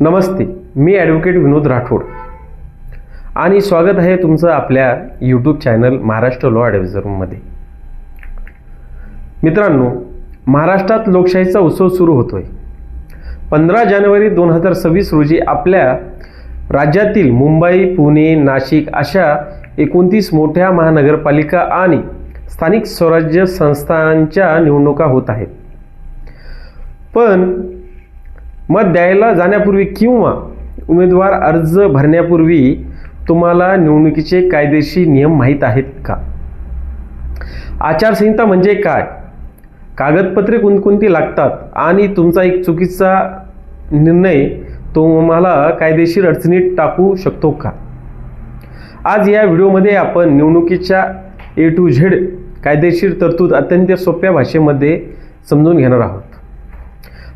नमस्ते मी advocate विनोद राठोड. आणि स्वागत आहे तुमचं आपल्या यूट्यूब चॅनल महाराष्ट्र लॉ ॲडव्हायझरमध्ये मित्रांनो महाराष्ट्रात लोकशाहीचा उत्सव सुरू होतोय. पंधरा जानेवारी दोन हजार सव्वीस रोजी आपल्या राज्यातील मुंबई पुणे नाशिक अशा एकोणतीस मोठ्या महानगरपालिका आणि स्थानिक स्वराज्य संस्थांच्या निवडणुका होत आहेत. पण मत द्यायला जाण्यापूर्वी किंवा उमेदवार अर्ज भरण्यापूर्वी तुम्हाला निवडणुकीचे कायदेशीर नियम माहीत आहेत का? आचारसंहिता म्हणजे काय? कागदपत्रे कोणकोणती लागतात? आणि तुमचा एक चुकीचा निर्णय तुम्हाला कायदेशीर अडचणीत टाकू शकतो का? आज या व्हिडिओमध्ये आपण निवडणुकीच्या ए टू झेड कायदेशीर तरतूद अत्यंत सोप्या भाषेमध्ये समजून घेणार आहोत.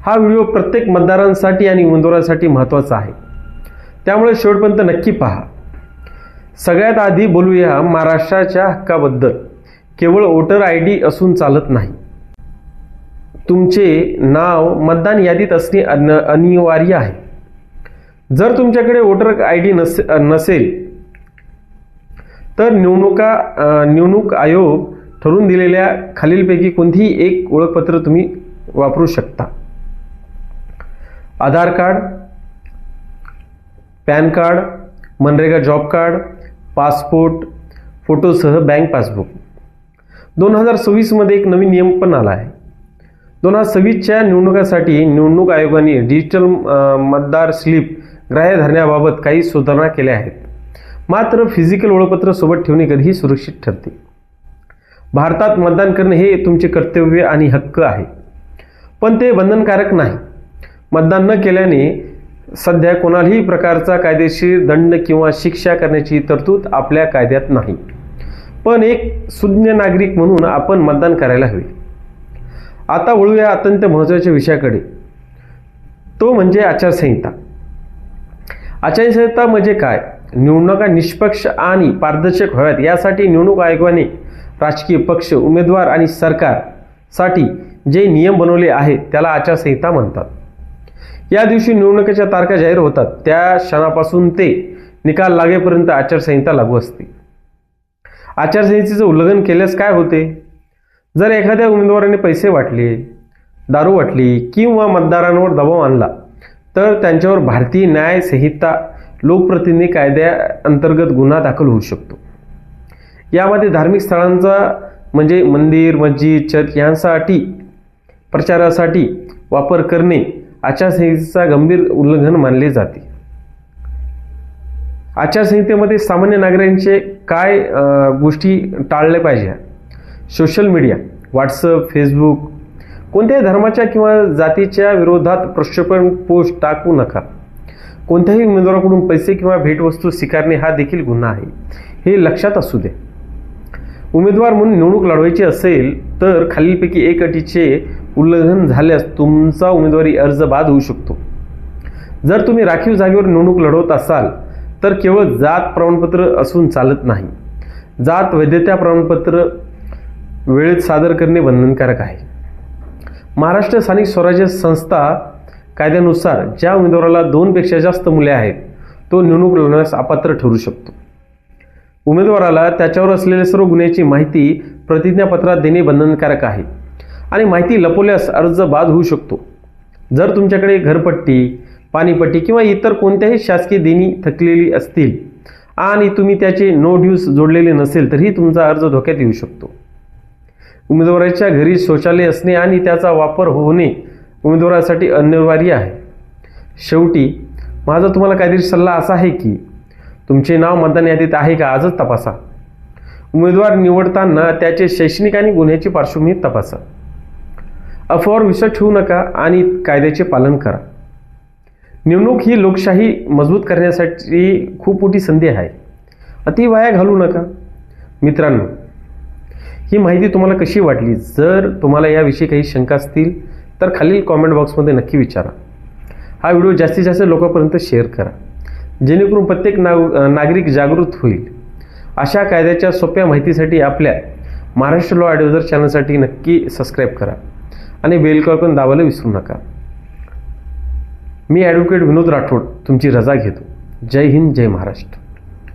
हा व्हिडिओ प्रत्येक मतदारांसाठी आणि उमेदवारांसाठी महत्त्वाचा आहे. त्यामुळे शेवटपर्यंत नक्की पहा. सगळ्यात आधी बोलूया महाराष्ट्राच्या हक्काबद्दल. केवळ वोटर आय डी असून चालत नाही. तुमचे नाव मतदान यादीत असणे अन अनिवार्य आहे. जर तुमच्याकडे वोटर आय डी नसे नसेल तर निवडणुका निवडणूक आयोग ठरवून दिलेल्या खालीलपैकी कोणतीही एक ओळखपत्र तुम्ही वापरू शकता. Aadhaar card PAN card MNREGA job card passport फोटोसह bank passbook. दोन हजार सव्वीसमध्ये एक नवीन नियम पण आला आहे. दोन हजार सव्वीसच्या निवडणुकासाठी निवडणूक आयोगाने डिजिटल मतदार स्लिप ग्राह्य धरण्याबाबत काही सुधारणा केल्या आहेत. मात्र फिजिकल ओळखपत्र सोबत ठेवणे कधीही सुरक्षित ठरते. भारतात मतदान करणे हे तुमचे कर्तव्य आणि हक्क आहे. पण ते बंधनकारक नाही. मतदान न केल्याने सध्या कोणालाही प्रकारचा कायदेशीर दंड किंवा शिक्षा करण्याची तरतूद आपल्या कायद्यात नाही. पण एक सुज्ञ नागरिक म्हणून आपण मतदान करायला हवे. आता वळूया अत्यंत महत्त्वाच्या विषयाकडे. तो म्हणजे आचारसंहिता. आचारसंहिता म्हणजे काय? निवडणुका निष्पक्ष आणि पारदर्शक व्हाव्यात. यासाठी निवडणूक आयोगाने राजकीय पक्ष उमेदवार आणि सरकारसाठी जे नियम बनवले आहेत त्याला आचारसंहिता म्हणतात. या दिवशी निवडणुकीच्या तारखा जाहीर होतात. त्या क्षणापासून ते निकाल लागेपर्यंत आचारसंहिता लागू असते. आचारसंहितेचं उल्लंघन केल्यास काय होते? जर एखाद्या उमेदवाराने पैसे वाटले दारू वाटली किंवा मतदारांवर दबाव आणला तर त्यांच्यावर भारतीय न्याय संहिता लोकप्रतिनिधी कायद्याअंतर्गत गुन्हा दाखल होऊ शकतो. यामध्ये धार्मिक स्थळांचा म्हणजे मंदिर मस्जिद चर्च यांसाठी प्रचारासाठी वापर करणे आचारसंहितेचा गंभीर उल्लंघन मानले जाते. आचारसंहितेमध्ये सामान्य नागरिकांचे काय गोष्टी टाळल्या पाहिजे? सोशल मीडिया व्हॉट्सअप फेसबुक कोणत्याही धर्माच्या किंवा जातीच्या विरोधात प्रक्षेपण पोस्ट टाकू नका. कोणत्याही उमेदवाराकडून पैसे किंवा भेटवस्तू स्वीकारणे हा देखील गुन्हा आहे. हे लक्षात असू दे. उमेदवार म्हणून निवडणूक लढवायची असेल तर खालीलपैकी एक अटीचे उल्लंघन झाल्यास तुमचा उमेदवारी अर्ज बाद होऊ शकतो. जर तुम्ही राखीव जागेवर निवडणूक लढवत असाल तर केवळ जात प्रमाणपत्र असून चालत नाही. जात वैधता प्रमाणपत्र वेळेत सादर करणे बंधनकारक आहे. महाराष्ट्र स्थानिक स्वराज्य संस्था कायद्यानुसार ज्या उमेदवाराला दोनपेक्षा जास्त मुले आहेत तो निवडणूक लढवण्यास अपात्र ठरू शकतो. उमेदवाराला त्याच्यावर असलेल्या सर्व गुन्ह्याची माहिती प्रतिज्ञापत्रात देणे बंधनकारक आहे. आणि माहिती लपवल्यास अर्ज बाद होऊ शकतो. जर तुमच्याकडे घरपट्टी पाणीपट्टी किंवा इतर कोणत्याही शासकीय देणी थकलेली असतील आणि तुम्ही त्याचे नो ड्यूज जोडलेले नसेल तरीही तुमचा अर्ज धोक्यात येऊ शकतो. उमेदवाराच्या घरी शौचालय असणे आणि त्याचा वापर होणे उमेदवारासाठी अनिवार्य आहे. शेवटी माझा तुम्हाला काहीतरी सल्ला असा आहे की तुमचे नाव मतदान यादीत आहे का? आजच तपासा. उमेदवार निवडताना त्याचे शैक्षणिक आणि गुन्ह्याची पार्श्वभूमी तपासा. अफवावर विश्वास ठेवू नका आणि कायद्याचे पालन करा. निवडणूक ही लोकशाही मजबूत करण्यासाठी खूप मोठी संधी आहे. अति वाया घालू नका. मित्रांनो ही माहिती तुम्हाला कशी वाटली? जर तुम्हाला याविषयी काही शंका असतील तर खालील कॉमेंट बॉक्समध्ये नक्की विचारा. हा व्हिडिओ जास्तीत जास्त लोकांपर्यंत शेअर करा. जेणेकरून प्रत्येक नाग नागरिक जागृत होईल. अशा कायद्याच्या सोप्या माहितीसाठी आपल्या महाराष्ट्र लॉ ॲडवायझर चॅनलसाठी नक्की सबस्क्राईब करा आणि बेल पण दाबायला विसरू नका. मी ॲडव्होकेट विनोद राठोड तुमची रजा घेतो. जय हिंद जय महाराष्ट्र.